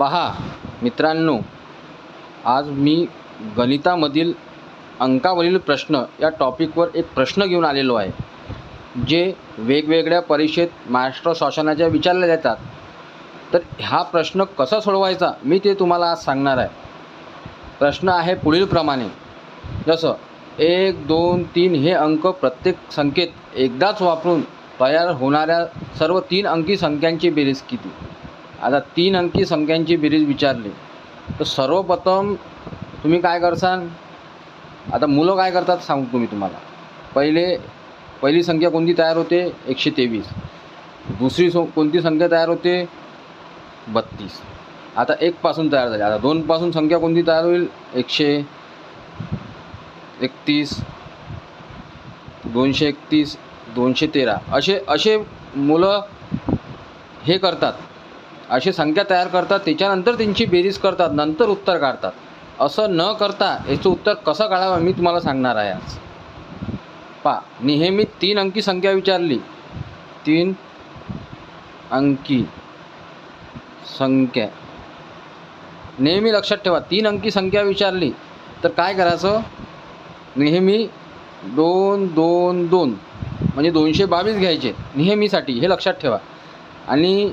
पहा मित्रांनो आज मी गणितामधील अंकावरील प्रश्न या टॉपिकवर एक प्रश्न घेऊन आलेलो आहे जे वेगवेगळ्या परीक्षेत महाराष्ट्र शासनाच्या विचारले जातात. तर हा प्रश्न कसा सोडवायचा मी ते तुम्हाला आज सांगणार आहे. प्रश्न आहे पुढीलप्रमाणे जसं एक दोन तीन हे अंक प्रत्येक संख्येत एकदाच वापरून तयार होणाऱ्या सर्व तीन अंकी संख्यांची बेरीज किती? आता तीन अंकी संख्यांची बेरीज विचारली. तर सर्वप्रथम तुम्ही काय करसान? आता मुलं काय करतात सांगतो मी तुम्हाला. पहिले पहिली संख्या कोणती तयार होते? एकशे तेवीस. दुसरी सो कोणती संख्या तयार होते? बत्तीस. आता एकपासून तयार झाली. आता दोनपासून संख्या कोणती तयार होईल? एकशे एकतीस दोनशे एकतीस दोनशे तेरा. असे असे मुलं हे करतात. अशी संख्या तयार करतात त्याच्यानंतर त्यांची बेरीज करतात नंतर उत्तर काढतात. असं न करता याचं उत्तर कसं काढावं मी तुम्हाला सांगणार आहे आज. पा नेहमी तीन अंकी संख्या विचारली. तीन अंकी संख्या. नेहमी लक्षात ठेवा तीन अंकी संख्या विचारली तर काय करायचं? नेहमी दोन दोन दोन. म्हणजे दोनशे बावीस घ्यायचे नेहमीसाठी हे लक्षात ठेवा. आणि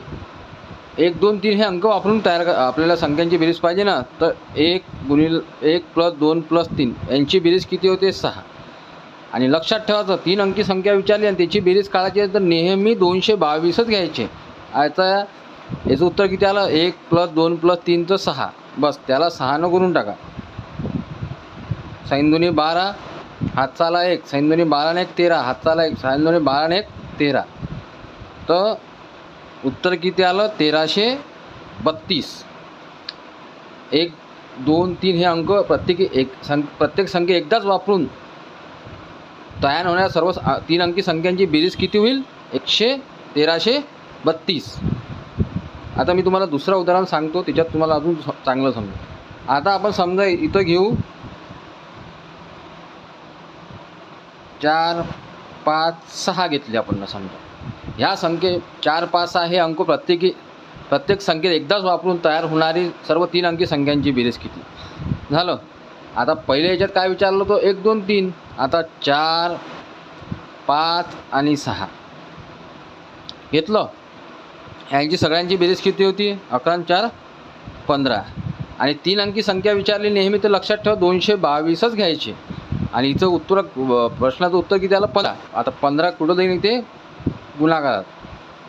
एक दोन तीन हे अंक वापरून तयार आपल्याला संख्यांची बेरीज पाहिजे ना तर एक गुणिल एक प्लस दोन प्लस तीन यांची बेरीज किती होते? सहा. आणि लक्षात ठेवायचं तीन अंकी संख्या विचारली आणि त्याची बेरीज काढायची आहे तर नेहमी दोनशे बावीसच घ्यायचे. आता याचं उत्तर किती आलं? एक प्लस दोन प्लस तीनचं सहा. बस त्याला सहानं करून टाका. सैंदुनी बारा हातचाला एक. सैंदुनी बाराने एक तेरा. हातचाला एक. सैंदुनी बाराने एक तेरा. तर उत्तर किती आलं? तेराशे बत्तीस. एक दोन तीन हे अंक प्रत्येकी एक सं प्रत्येक संख्या एकदाच वापरून तयार होणाऱ्या सर्व तीन अंकी संख्यांची बेरीज किती होईल? एकशे तेराशे बत्तीस. आता मी तुम्हाला दुसरं उदाहरण सांगतो त्याच्यात तुम्हाला अजून स- चांगलं समजेल. आता आपण समजा इथं घेऊ. चार पाच सहा घेतले आपण समजा. ह्या संख्ये चार पाच सहा हे अंक प्रत्येकी प्रत्येक संख्येत एकदाच वापरून तयार होणारी सर्व तीन अंकी संख्यांची बेरीज किती झालं? आता पहिल्या याच्यात काय विचारलं होतं? एक दोन तीन. आता चार पाच आणि सहा. घेतलं? यांची सगळ्यांची बेरीज किती होती. अकरा चार पंधरा. आणि तीन अंकी संख्या विचारली नेहमी तर लक्षात ठेवा दोनशे बावीसच घ्यायचे. आणि इथं उत्तर प्रश्नाचं उत्तर किती आलं? पंधरा. आता पंधरा कुठं जाईल इथे गुणाकारात.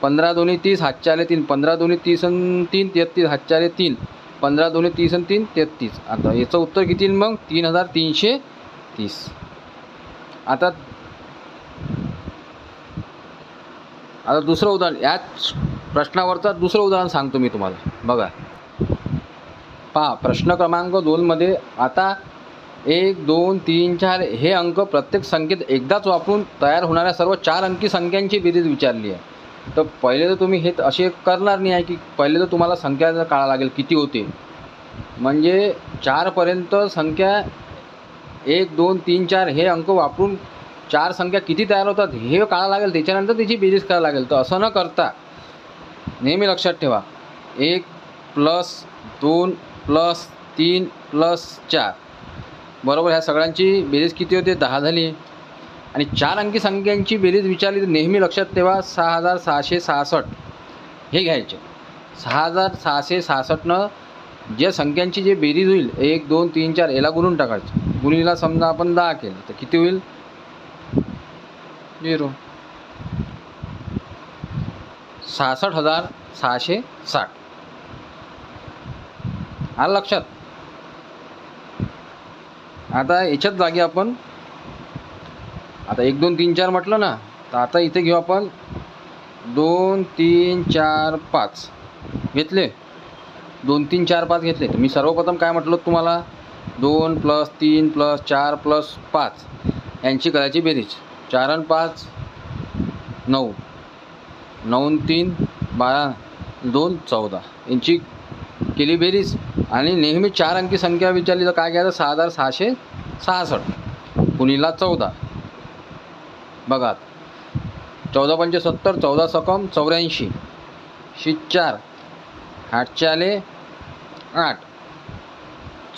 पंधरा दोन्ही तीस हातच्याले तीन. पंधरा दोन्ही तीस आणि तीन तेहत्तीस हातच्याले तीन. पंधरा दोन्ही तीस आणि तीन तेहत्तीस आता याचं उत्तर किती मग? तीन हजार तीनशे तीस. आता आता दुसरं उदाहरण. याच प्रश्नावरचं दुसरं उदाहरण सांगतो मी तुम्हाला. बघा. पहा प्रश्न क्रमांक दोनमध्ये आता एक दोन तीन चार हे अंक प्रत्येक संख्येत एकदाच वापरून तयार होणाऱ्या सर्व चार अंकी संख्यांची बेरीज विचारली आहे. तर पहिले तर तुम्ही हे असे करणार नाही आहे की पहिले तर तुम्हाला संख्या काढा लागेल किती होते? म्हणजे चारपर्यंत संख्या एक दोन तीन चार हे अंक वापरून चार संख्या किती तयार होतात हे काढावं लागेल त्याच्यानंतर त्याची बेरीज करावं लागेल. तर असं न करता नेहमी लक्षात ठेवा. एक प्लस दोन प्लस तीन प्लस चार. बरोबर ह्या सगळ्यांची बेरीज किती होते? दहा झाली. आणि चार अंकी संख्यांची बेरीज विचारली तर नेहमी लक्षात ठेवा सहा हजार सहाशे सहासष्ट. हे घ्यायचे. सहा हजार सहाशे सहासष्टनं ज्या संख्यांची जे बेरीज होईल एक दोन तीन चार याला गुणून टाकायचं. गुणीला समजा आपण दहा केलं तर किती होईल? झिरो. सहासष्ट हजार सहाशे साठ. आलं लक्षात? आता याच्याच जागी आपण. आता एक दोन तीन चार म्हटलं ना तर आता इथे घेऊ आपण. दोन तीन चार पाच. घेतले? दोन तीन चार पाच घेतले. तर मी सर्वप्रथम काय म्हटलं तुम्हाला? दोन प्लस तीन प्लस चार प्लस पाच. यांची करायची बेरीज. चार आणि पाच नऊ. नऊ तीन बारा दोन चौदा. यांची केली बेरीज. आणि नेहमी चार अंकी संख्या विचारली तर काय घ्यायचं? सहा हजार सहाशे सहासष्ट. कुणीला चौदा. बघा. चौदा पंचे सत्तर चौदा सकम चौऱ्याऐंशी. शी चार. आठचे आले आठ.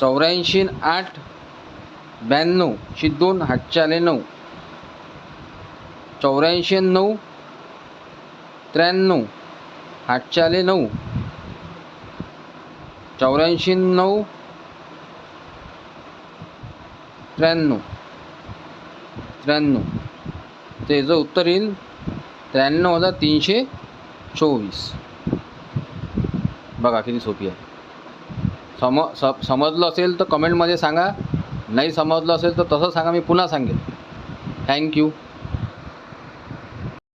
चौऱ्याऐंशी आठ. ब्याण्णव. शी दोन हातचे आले नऊ. चौऱ्याऐंशी नऊ. त्र्याण्णव. हातचे आले नऊ. चौऱ्याऐंशी नऊ त्र्याण्णव. त्र्याण्णव. त्याचं उत्तर येईल त्र्याण्णव हजार तीनशे चोवीस. बघा किती सोपी आहे. सम स समजलं असेल तर कमेंटमध्ये सांगा. नाही समजलं असेल तर तसं सांगा मी पुन्हा सांगेन थँक्यू